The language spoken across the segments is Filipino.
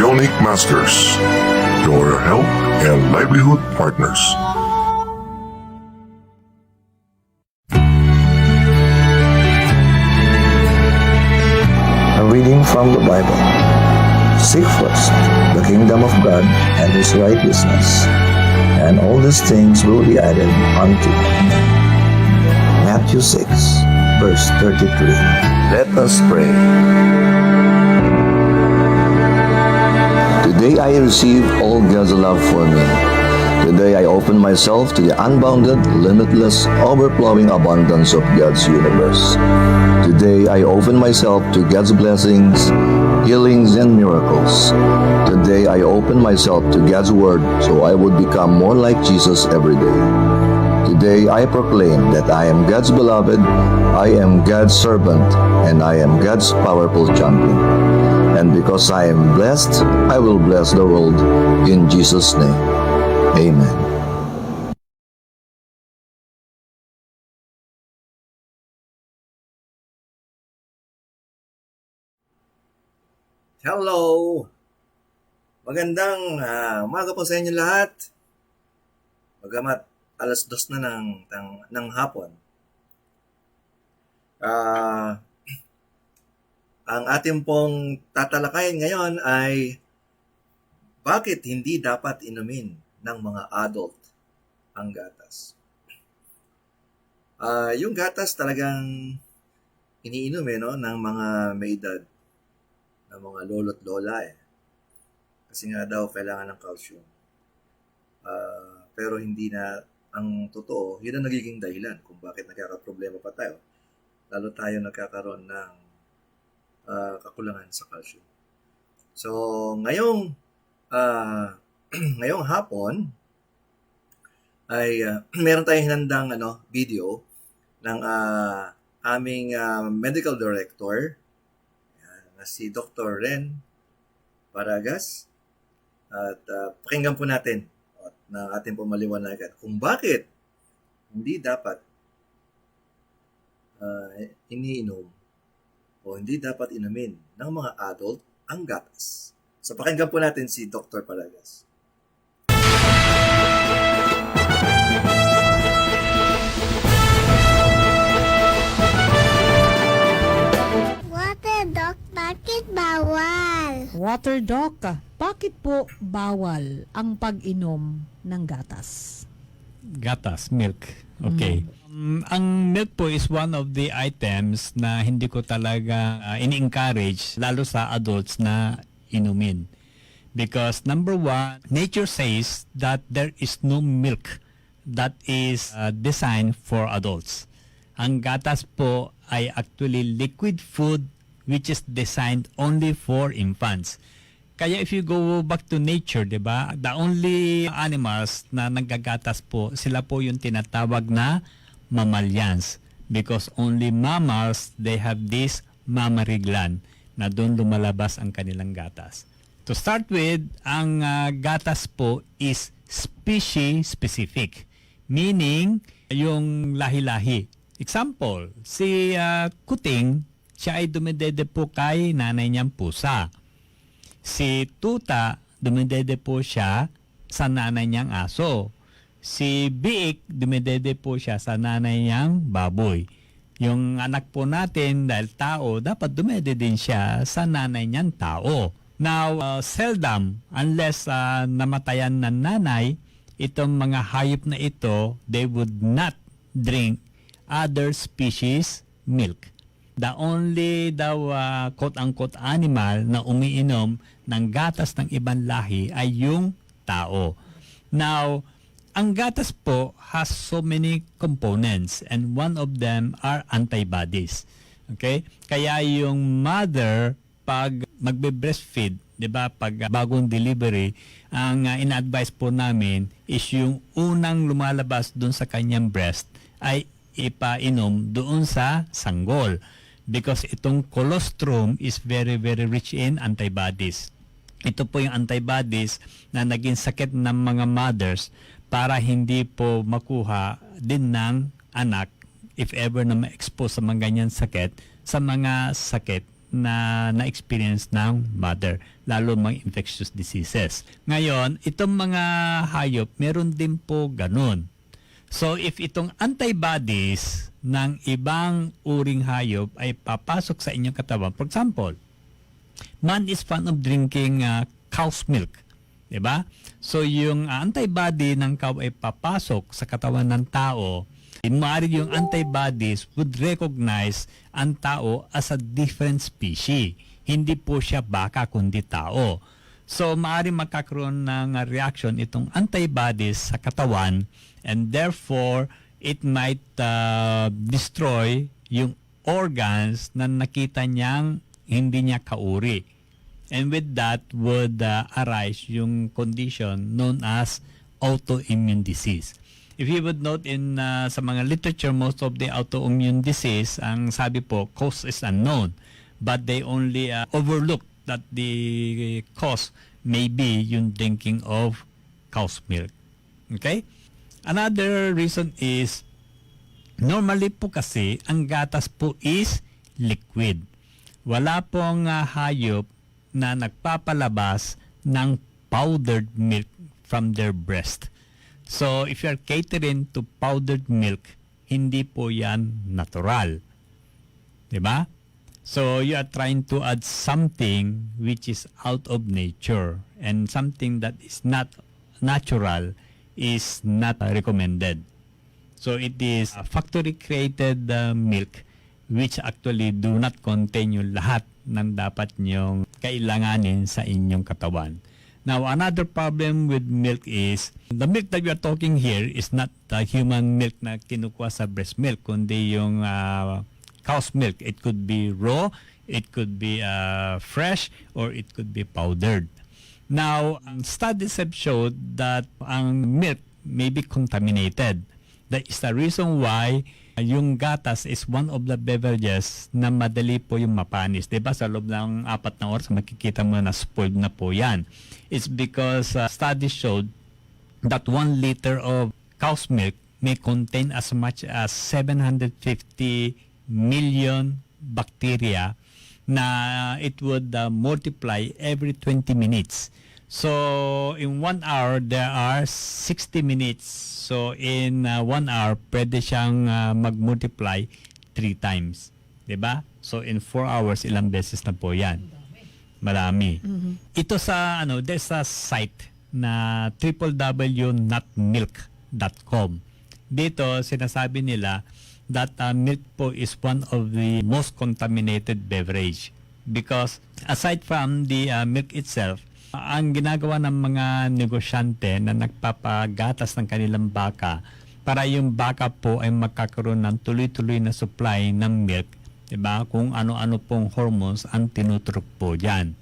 Bionic Masters, your health and livelihood partners. A reading from the Bible. Seek first the kingdom of God and his righteousness, and all these things will be added unto you. Matthew 6, verse 33. Let us pray. Today I receive all God's love for me. Today I open myself to the unbounded, limitless, overflowing abundance of God's universe. Today I open myself to God's blessings, healings, and miracles. Today I open myself to God's word so I would become more like Jesus every day. Today I proclaim that I am God's beloved, I am God's servant, and I am God's powerful champion. And because I am blessed, I will bless the world in Jesus' name. Amen. Hello! Magandang ah, umaga po sa inyo lahat. Magamat alas dos na ng, ng, ng hapon. Ah, ang ating pong tatalakayin ngayon ay bakit hindi dapat inumin ng mga adult ang gatas. Ah, yung gatas talagang iniinom eh, no, ng mga may edad ng mga lolo't lola eh. Kasi nga daw kailangan ng calcium. Ah, pero hindi na ang totoo, yun ang nagiging dahilan kung bakit nagkakaproblema pa tayo. Lalo tayo nagkakaroon ng ah, kakulangan sa calcium. So, ngayong ah, ngayong hapon ay ah, meron tayong hinandang ano, video ng ah, aming ah, medical director na si Dr. Ren Paragas. At uh, pakinggan po natin at na ating pumaliwanagan kung bakit hindi dapat uh, iniinom o hindi dapat inumin ng mga adult ang gatas. So pakinggan po natin si Dr. Paragas. Water dog, bakit bawal? Water Doc, bakit po bawal ang pag-inom ng gatas? Gatas, milk. Okay. Um, ang milk po is one of the items na hindi ko talaga uh, ini-encourage, lalo sa adults na inumin. Because number one, nature says that there is no milk that is uh, designed for adults. Ang gatas po ay actually liquid food which is designed only for infants. Kaya if you go back to nature, 'di ba? The only animals na naggagatas po, sila po yung tinatawag na mammalians because only mammals they have this mammary gland na doon lumalabas ang kanilang gatas. To start with, ang ah, gatas po is species specific. Meaning, yung lahi-lahi. Example, si ah, kuting, siya ay dumidede po kay nanay niyang pusa. Si Tuta, dumidede po siya sa nanay niyang aso. Si Biik, dumidede po siya sa nanay niyang baboy. Yung anak po natin, dahil tao, dapat dumede din siya sa nanay niyang tao. Now, uh, seldom, unless uh, namatayan ng nanay, itong mga hayop na ito, they would not drink other species milk. The only daw uh, quote-unquote animal na umiinom ng gatas ng ibang lahi ay yung tao. Now, ang gatas po has so many components and one of them are antibodies. Okay? Kaya yung mother pag magbe-breastfeed, 'di ba, pag bagong delivery, ang uh, ina-advise po namin is yung unang lumalabas doon sa kanyang breast ay ipainom doon sa sanggol because itong colostrum is very very rich in antibodies. Ito po yung antibodies na naging sakit ng mga mothers para hindi po makuha din ng anak if ever na ma-expose sa mga ganyan sakit sa mga sakit na na-experience ng mother, lalo mga infectious diseases. Ngayon, itong mga hayop, meron din po ganun. So if itong antibodies ng ibang uring hayop ay papasok sa inyong katawan, for example, man is fond of drinking uh, cow's milk. 'di ba? So yung uh, antibody ng cow ay papasok sa katawan ng tao. Maaari yung antibodies would recognize ang tao as a different species. Hindi po siya baka kundi tao. So maaari magkakaroon ng uh, reaction itong antibodies sa katawan and therefore it might uh, destroy yung organs na nakita niyang hindi niya kauri. And with that would uh, arise yung condition known as autoimmune disease. If you would note in uh, sa mga literature, most of the autoimmune disease, ang sabi po, cause is unknown. But they only uh, overlook that the cause may be yung drinking of cow's milk. Okay? Another reason is, normally po kasi, ang gatas po is liquid. Wala pong uh, hayop na nagpapalabas ng powdered milk from their breast. So, if you are catering to powdered milk, hindi po yan natural. 'Di ba? So, you are trying to add something which is out of nature and something that is not natural is not recommended. So, it is a factory created uh, milk which actually do not contain yung lahat ng dapat nyong kailanganin sa inyong katawan. Now, another problem with milk is the milk that we are talking here is not the human milk na kinukuha sa breast milk, kundi yung uh, cow's milk. It could be raw, it could be uh, fresh, or it could be powdered. Now, studies have showed that ang milk may be contaminated. That is the reason why yung gatas is one of the beverages na madali po yung mapanis. ba Sa loob ng apat na oras, makikita mo na spoiled na po yan. It's because uh, studies showed that one liter of cow's milk may contain as much as 750 million bacteria na it would uh, multiply every 20 minutes. So, in one hour, there are 60 minutes. So, in uh, one hour, pwede siyang uh, mag-multiply three times. ba? So, in four hours, ilang beses na po yan. Marami. Ito sa, ano, there's a site na www.nutmilk.com. Dito, sinasabi nila that uh, milk po is one of the most contaminated beverage because aside from the uh, milk itself, ang ginagawa ng mga negosyante na nagpapagatas ng kanilang baka para yung baka po ay magkakaroon ng tuloy-tuloy na supply ng milk, 'di ba? Kung ano-ano pong hormones ang tinuturok po diyan.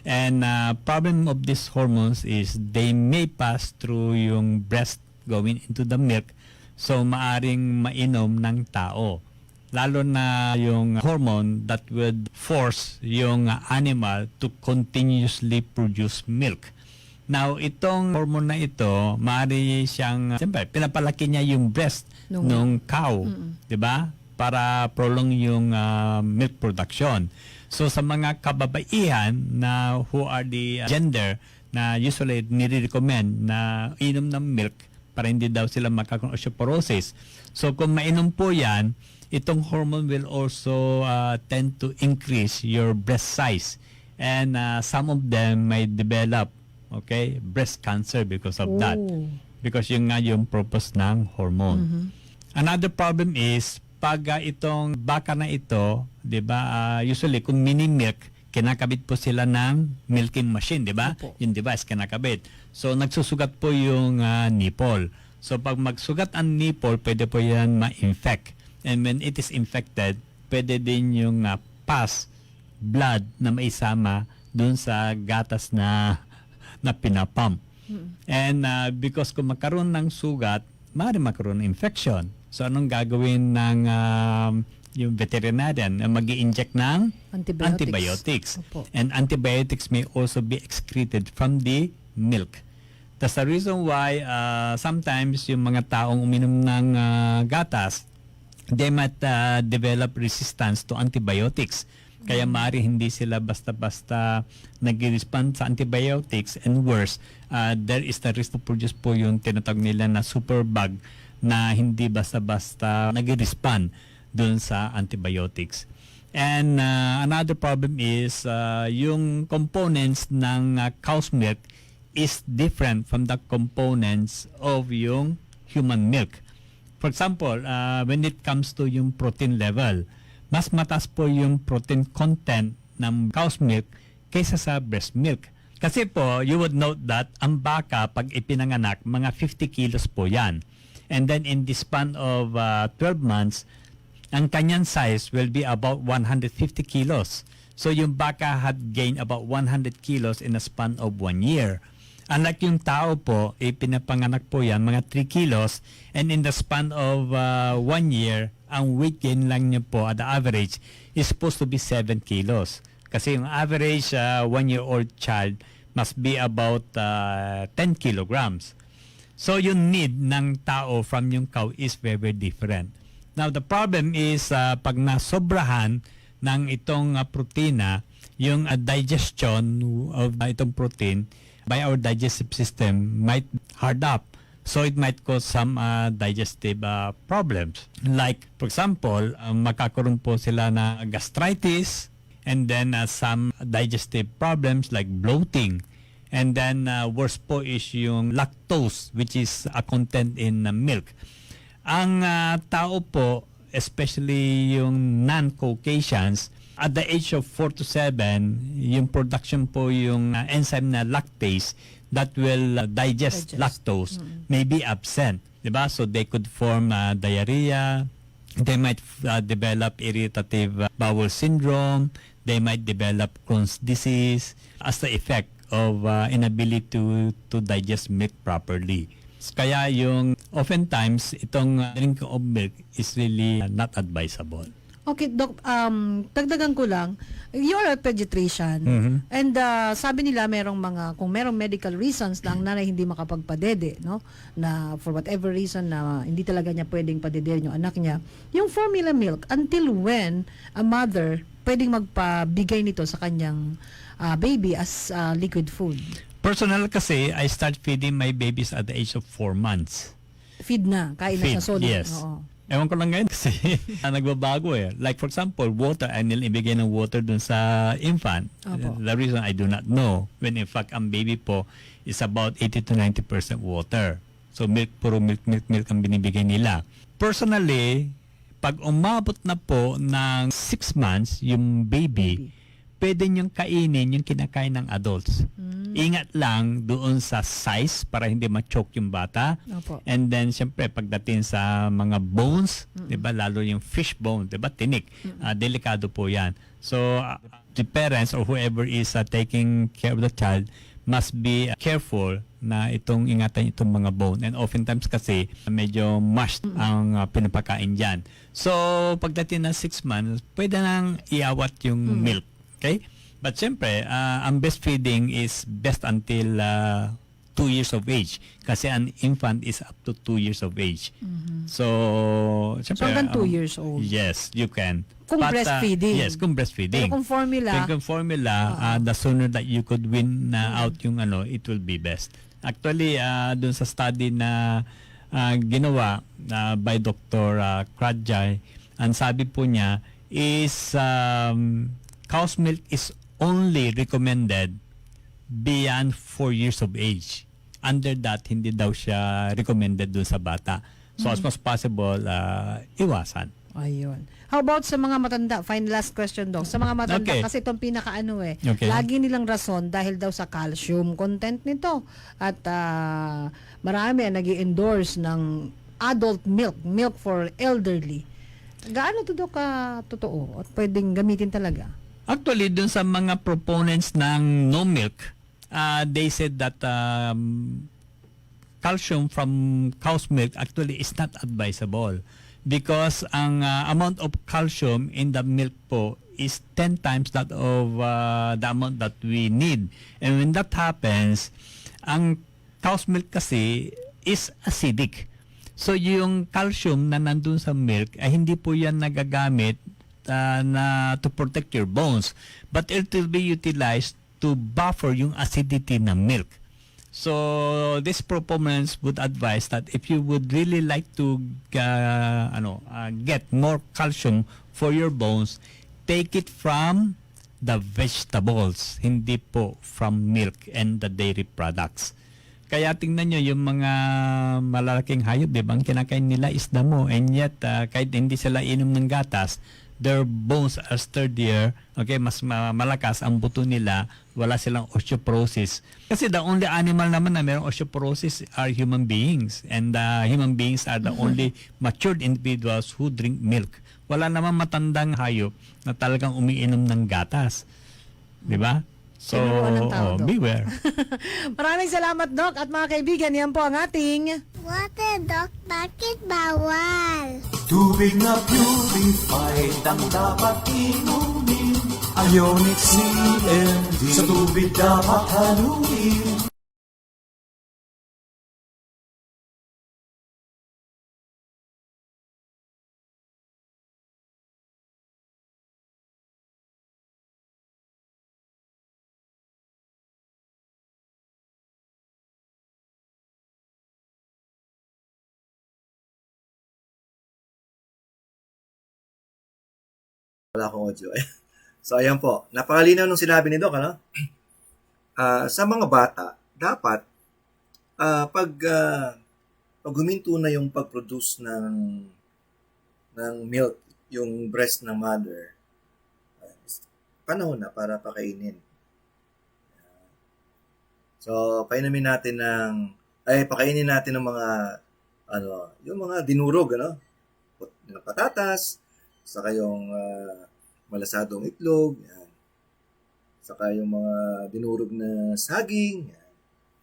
And uh, problem of these hormones is they may pass through yung breast going into the milk so maaring mainom ng tao. Lalo na yung hormone that would force yung animal to continuously produce milk. Now, itong hormone na ito, maaari siyang, siyempre, pinapalaki niya yung breast Nung- nung cow, 'di ba? Para prolong yung ah, milk production. So sa mga kababaihan na who are the uh, gender na usually nire-recommend na inom ng milk para hindi daw sila magkakaroon osteoporosis. So kung mainom po 'yan, itong hormone will also uh, tend to increase your breast size and uh, some of them may develop okay breast cancer because of that Oh. because yung nga yung purpose ng hormone. Another problem is pag ah, itong baka na ito, 'di ba? ah, usually kung mini milk, kinakabit po sila ng milking machine, 'di ba? Yung device kinakabit. So nagsusugat po yung ah, nipple. So pag magsugat ang nipple, pwede po 'yan ma-infect. And when it is infected, pwede din yung ah, pus, blood na maisama dun sa gatas na na pinapump. And uh, because kung magkaroon ng sugat, maaari magkaroon ng infection. So anong gagawin ng um, yung veterinarian? mag inject ng Antibiotics. antibiotics. Opo. And antibiotics may also be excreted from the milk. That's the reason why uh, sometimes yung mga taong uminom ng uh, gatas, they might uh, develop resistance to antibiotics Kaya maaari hindi sila basta-basta nag-respond sa antibiotics and worse, uh, there is the risk to produce po yung tinatawag nila na superbug na hindi basta-basta nag-respond dun sa antibiotics. And uh, another problem is uh, yung components ng uh, cow's milk is different from the components of yung human milk. For example, uh, when it comes to yung protein level, mas mataas po yung protein content ng cow's milk kaysa sa breast milk. Kasi po, you would note that ang baka pag ipinanganak, mga 50 kilos po yan. And then in the span of uh, 12 months, ang kanyang size will be about 150 kilos. So yung baka had gained about 100 kilos in a span of one year. Unlike yung tao po, eh, pinapanganak po yan, mga 3 kilos, and in the span of uh, one year, ang weight gain lang niya po at the average is supposed to be 7 kilos. Kasi yung average uh, one-year-old child must be about uh, 10 kilograms. So yung need ng tao from yung cow is very, very different. Now the problem is uh, pag nasobrahan ng itong uh, protina, yung uh, digestion of uh, itong protein by our digestive system might hard up. So it might cause some uh, digestive uh, problems. Like for example, uh, magkakaroon po sila na gastritis and then uh, some digestive problems like bloating. And then uh, worse po is yung lactose which is a content in uh, milk. Ang uh, tao po, especially yung non-Caucasians, at the age of 4 to 7, yung production po yung uh, enzyme na lactase that will uh, digest, Digest. lactose may be absent. 'di ba? So they could form uh, diarrhea, they might uh, develop irritative uh, bowel syndrome, they might develop Crohn's disease as the effect of uh, inability to to digest milk properly. Kaya yung oftentimes itong uh, drinking of milk is really uh, not advisable. Okay, Doc, um, dagdagan ko lang, you're a pediatrician, Mhm. and uh, sabi nila merong mga, kung merong medical reasons na ang nanay hindi makapagpadede, no? Na for whatever reason na hindi talaga niya pwedeng padedehin yung anak niya, yung formula milk, until when a mother pwedeng magpabigay nito sa kanyang uh, baby as uh, liquid food? Personal kasi, I start feeding my babies at the age of 4 months. Feed na, kain na sa solid. yes. Oo. Ewan ko lang ngayon kasi ah, nagbabago eh. Like for example, water, I nil ibigay ng water dun sa infant. Opo. The reason I do not know, when in fact ang baby po is about 80 to 90% water. So milk, puro milk, milk, milk ang binibigay nila. Personally, pag umabot na po ng 6 months yung baby, pwede niyong kainin yung kinakain ng adults. Ingat lang doon sa size para hindi ma-choke yung bata. Opo. And then syempre pagdating sa mga bones, 'di ba lalo yung fish bone, 'di ba tinik. Ah, delikado po 'yan. So ah, the parents or whoever is ah, taking care of the child must be ah, careful na itong ingatan itong mga bone and oftentimes kasi medyo mashed ang ah, pinapakain diyan. So pagdating ng 6 months, pwede nang iawat yung milk, okay? But syempre, ah, ang breastfeeding is best until uh, 2 years of age kasi an infant is up to 2 years of age. So, Mm-hmm. So syempre, hanggang 2 um, years old. Yes, you can. Kung But, uh, breastfeeding. yes, kung breastfeeding. Pero kung formula, Kung formula, uh, the sooner that you could win na out yung ano, it will be best. Actually, uh, dun sa study na uh, ginawa uh, by Dr. Uh, Kradjay, ang sabi po niya is um, cow's milk is only recommended beyond 4 years of age. Under that, hindi daw siya recommended dun sa bata. So as much as possible, uh, iwasan. Ayun. How about sa mga matanda? Final last question, Doc. Sa mga matanda, Okay. kasi itong pinakaano eh. Okay. Lagi nilang rason dahil daw sa calcium content nito. At ah, marami ang nag endorse ng adult milk, milk for elderly. Gaano to, Doc, ka totoo? At pwedeng gamitin talaga? Actually, dun sa mga proponents ng no milk, uh, they said that um, calcium from cow's milk actually is not advisable because ang uh, amount of calcium in the milk po is 10 times that of uh, the amount that we need. And when that happens, ang cow's milk kasi is acidic. So yung calcium na nandun sa milk ay hindi po yan nagagamit uh, na to protect your bones, but it will be utilized to buffer yung acidity ng milk. So this proponents would advise that if you would really like to uh, ano uh, get more calcium for your bones, take it from the vegetables, hindi po from milk and the dairy products. Kaya tingnan nyo yung mga malalaking hayop, di ba? Ang kinakain nila is damo. And yet, uh, kahit hindi sila inom ng gatas, their bones are sturdier. Okay, mas ma- malakas ang buto nila. Wala silang osteoporosis. Kasi the only animal naman na mayroong osteoporosis are human beings. And uh, human beings are the only matured individuals who drink milk. Wala naman matandang hayop na talagang umiinom ng gatas. Di ba? So, ng tao, oh, beware. Maraming salamat, Doc. At mga kaibigan, yan po ang ating... Water, Doc, bakit bawal? Tubig na purified ang dapat inumin Ionic CND Sa tubig dapat haluin Wala akong audio. so, ayan po. Napakalinaw nung sinabi ni Doc, ano? Ah, sa mga bata, dapat, ah, pag, ah, pag huminto na yung pag-produce ng, ng milk, yung breast ng mother, ah, panahon na para pakainin. So, painumin natin ng, ay, pakainin natin ng mga, ano, yung mga dinurog, ano? Patatas, saka yung ah, malasadong itlog, yan. Saka yung mga dinurog na saging, yan.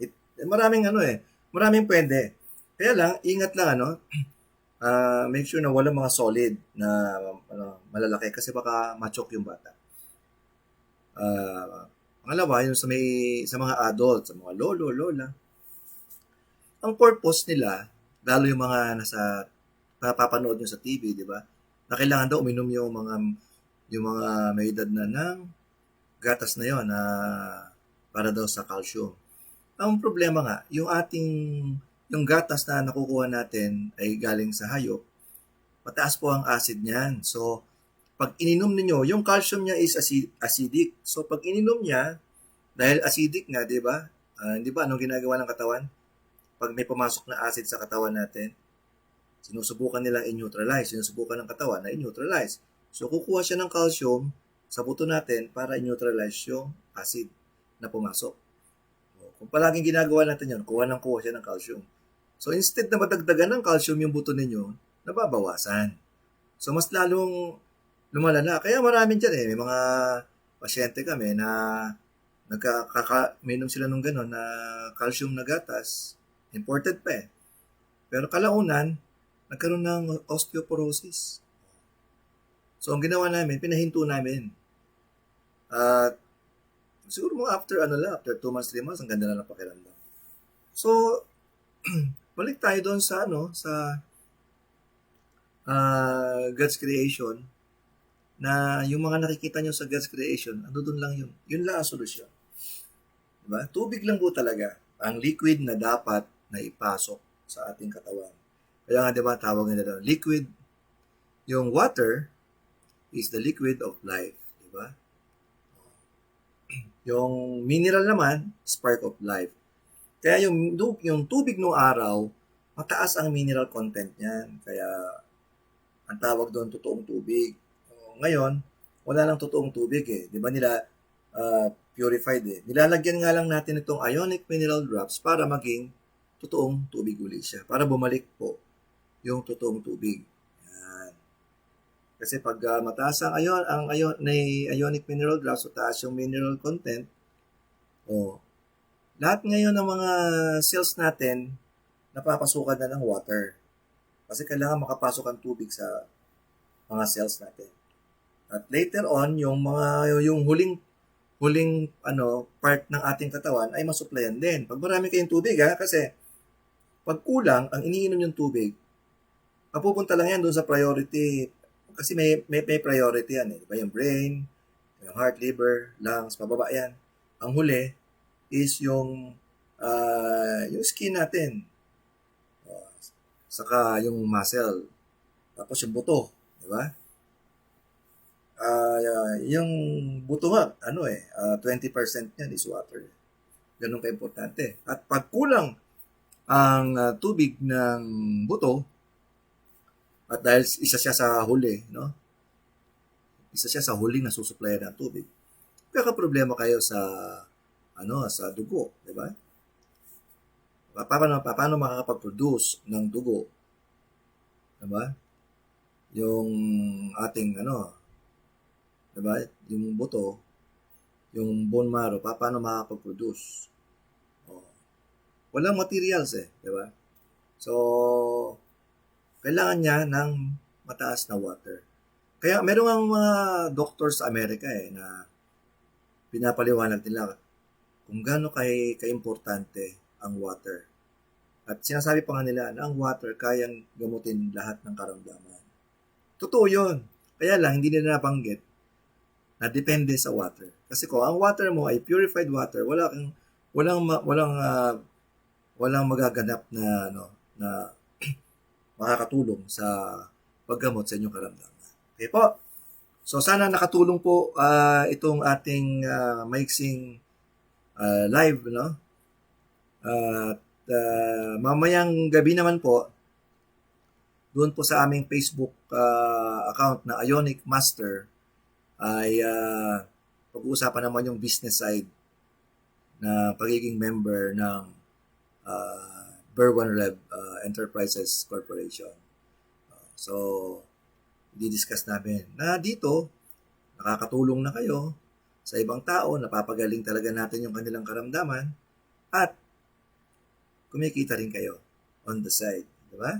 It, maraming ano eh, maraming pwede. Kaya lang, ingat lang ano, ah, make sure na walang mga solid na ano, malalaki kasi baka machok yung bata. Ah, pangalawa, yung sa may sa mga adult, sa mga lolo, lola. Ang purpose nila, lalo yung mga nasa napapanood nyo sa TV, di ba? Na kailangan daw uminom yung mga yung mga may edad na ng gatas na yon na para daw sa calcium. Ang problema nga, yung ating yung gatas na nakukuha natin ay galing sa hayop, mataas po ang acid niyan. So, pag ininom ninyo, yung calcium niya is acid, acidic. So, pag ininom niya, dahil acidic nga, di ba? Ah, di ba, anong ginagawa ng katawan? Pag may pumasok na acid sa katawan natin, sinusubukan nilang i-neutralize. Sinusubukan ng katawan na i-neutralize. So, kukuha siya ng calcium sa buto natin para i-neutralize yung acid na pumasok. O, Kung palaging ginagawa natin yun, kuha ng kuha siya ng calcium. So, instead na madagdagan ng calcium yung buto ninyo, nababawasan. So, mas lalong lumalala. Kaya maraming dyan eh. May mga pasyente kami na nagkakaka, minom sila nung gano'n na calcium na gatas. Imported pa eh. Pero kalaunan, nagkaroon ng osteoporosis. So, ang ginawa namin, pinahinto namin. At siguro mga after ano lang, after 2 months, 3 months, ang ganda na ng pakiramdam. So, balik tayo doon sa ano, sa ah, God's creation na yung mga nakikita nyo sa God's creation, ano doon lang yun. Yun lang ang solusyon. Diba? Tubig lang po talaga ang liquid na dapat na ipasok sa ating katawan. Kaya nga, di ba, tawag nila doon, liquid. Yung water is the liquid of life. Di ba? Yung mineral naman, spark of life. Kaya yung, yung tubig ng araw, mataas ang mineral content niyan. Kaya, ang tawag doon, totoong tubig. Ngayon, wala lang totoong tubig eh. Di ba nila ah, purified eh. Nilalagyan nga lang natin itong ionic mineral drops para maging totoong tubig uli siya. Para bumalik po yung totoong tubig. Kasi pag ah, mataas ang ion, ang ion, na ionic mineral drops, so taas yung mineral content, oh, lahat ngayon ng mga cells natin, napapasukan na ng water. Kasi kailangan makapasok ang tubig sa mga cells natin. At later on, yung mga yung huling huling ano part ng ating katawan ay masuplayan din. Pag marami kayong tubig ha, kasi pag kulang ang iniinom yung tubig, mapupunta lang yan doon sa priority Kasi may, may, may priority yan eh. Di ba? Yung brain, yung heart, liver, lungs, pababa yan. Ang huli is yung ah, yung skin natin. Oh, saka yung muscle. Tapos yung buto. Di ba? Ah, yung buto nga, ano eh, ah, 20% yan is water. Ganun ka-importante. At pag kulang ang ah, tubig ng buto, at dahil isa siya sa huli, no? Isa siya sa huling nasusuplayan ng tubig. Kaya problema kayo sa ano, sa dugo, di ba? Pa- Paano, pa- paano makakapag-produce ng dugo? Di ba? Yung ating ano, di ba? Yung buto, yung bone marrow, pa- paano makakapag-produce? Oh. Walang materials eh, di ba? So, kailangan niya ng mataas na water. Kaya meron ang mga doctors sa Amerika eh na pinapaliwanag nila kung gaano kay kaimportante ang water. At sinasabi pa nga nila na ang water kayang gamutin lahat ng karamdaman. Totoo yun. Kaya lang, hindi nila nabanggit na depende sa water. Kasi kung ang water mo ay purified water, wala kang walang walang ah, walang magaganap na ano na makakatulong sa paggamot sa inyong karamdaman. Okay po. So sana nakatulong po ah, itong ating ah, maiksing ah, live no. At ah, mamayang gabi naman po doon po sa aming Facebook ah, account na Ionic Master ay ah, pag-uusapan naman yung business side na pagiging member ng uh, Berwan Rev uh, Enterprises Corporation. Uh, so, di-discuss namin na dito, nakakatulong na kayo sa ibang tao, napapagaling talaga natin yung kanilang karamdaman, at kumikita rin kayo on the side. Di ba?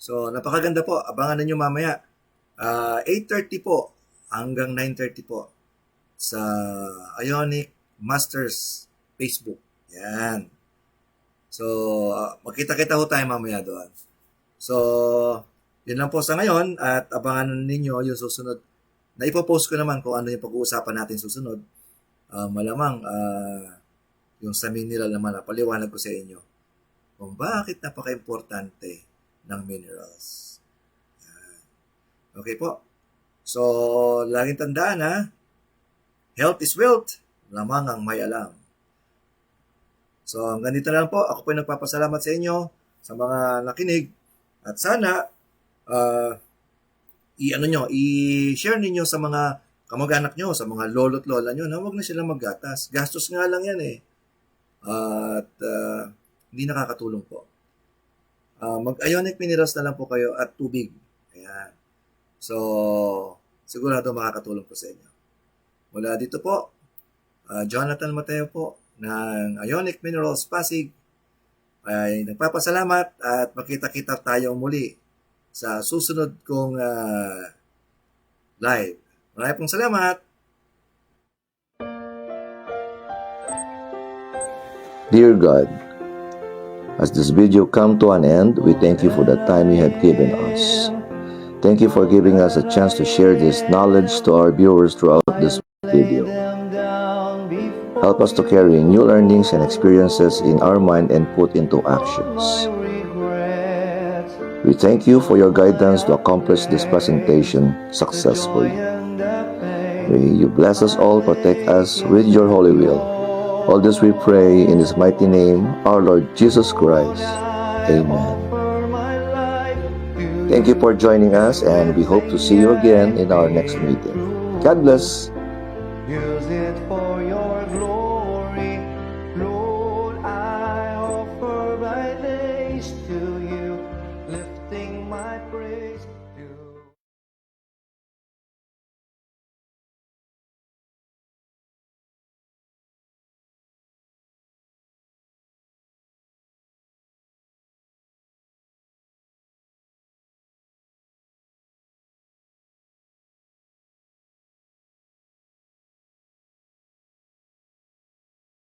So, napakaganda po. Abangan ninyo mamaya. Ah, 8.30 po hanggang 9.30 po sa Ionic Masters Facebook. Yan. So, uh, magkita-kita ho tayo mamaya doon. So, yun lang po sa ngayon at abangan ninyo yung susunod. Na ipopost ko naman kung ano yung pag-uusapan natin susunod. Ah, malamang ah, yung sa mineral naman na paliwanag ko sa inyo kung bakit napaka-importante ng minerals. Okay po. So, laging tandaan ha, health is wealth. Lamang ang may alam. So, hanggang dito na lang po. Ako po ay nagpapasalamat sa inyo sa mga nakinig. At sana, uh, i-ano nyo, i-share ninyo sa mga kamag-anak nyo, sa mga lolo't lola nyo, na huwag na silang maggatas. Gastos nga lang yan eh. at uh, hindi nakakatulong po. Uh, mag-ionic minerals na lang po kayo at tubig. Ayan. So, sigurado makakatulong po sa inyo. Mula dito po, uh, Jonathan Mateo po ng Ionic Minerals Pasig ay nagpapasalamat at makita-kita tayo muli sa susunod kong ah, live. Maraming pong salamat! Dear God, as this video come to an end, we thank you for the time you have given us. Thank you for giving us a chance to share this knowledge to our viewers throughout this video. Help us to carry new learnings and experiences in our mind and put into actions. We thank you for your guidance to accomplish this presentation successfully. May you bless us all, protect us with your holy will. All this we pray in His mighty name, our Lord Jesus Christ. Amen. Thank you for joining us, and we hope to see you again in our next meeting. God bless.